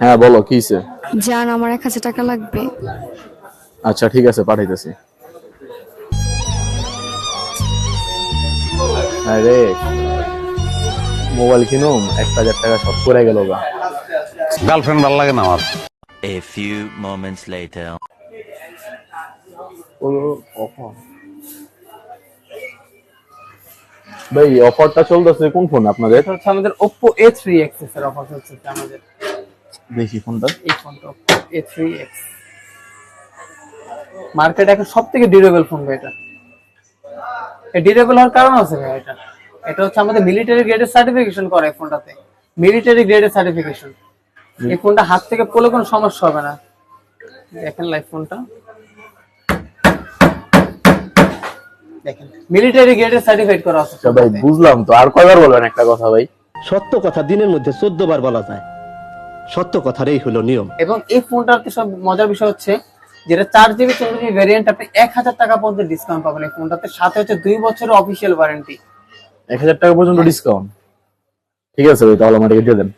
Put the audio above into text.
হ্যাঁ বলো কি হইছে? জান আমার এক হাজার টাকা লাগবে। আচ্ছা ঠিক আছে পাঠাইতেছি। আরে মোবাইল কিনুম এক হাজার টাকা সব করে গেল গা। গার্লফ্রেন্ড ভালো লাগে না আমার? A few moments later. ভাই অফারটা চলতেছে কোন ফোন আপনাদের? এটা হচ্ছে আমাদের Oppo A3X এর অফার চলছে আমাদের। দেখি ফোনটা এই ফোনটা Oppo A3X মার্কেটে এখন সব থেকে ডিউরেবল ফোন ভাই এটা। এই ডিউরেবল হওয়ার কারণ আছে ভাই এটা। এটা হচ্ছে আমাদের মিলিটারি গ্রেডের সার্টিফিকেশন করে এই ফোনটাতে মিলিটারি গ্রেডের সার্টিফিকেশন এই ফোনটা হাত থেকে পড়লে কোনো সমস্যা হবে না। দেখেন লাইভ ফোনটা দেখেন মিলিটারি গ্রেডের সার্টিফাইড করা আছে। আচ্ছা ভাই বুঝলাম তো। আর কয়বার বলবেন একটা কথা ভাই? সত্য কথা দিনের মধ্যে চোদ্দ বার বলা যায়। সত্য কথার এই হলো নিয়ম। এবং এই ফোনটাতে সব মজার বিষয় হচ্ছে যেটা চার জিবি চৌদ্দ জিবি ভ্যারিয়েন্ট আপনি এক হাজার টাকা পর্যন্ত ডিসকাউন্ট পাবেন এই ফোনটাতে সাথে হচ্ছে দুই বছরের অফিসিয়াল ওয়ারেন্টি এক হাজার টাকা পর্যন্ত ডিসকাউন্ট ঠিক আছে ভাই তাহলে আমাকে দিয়ে দেন।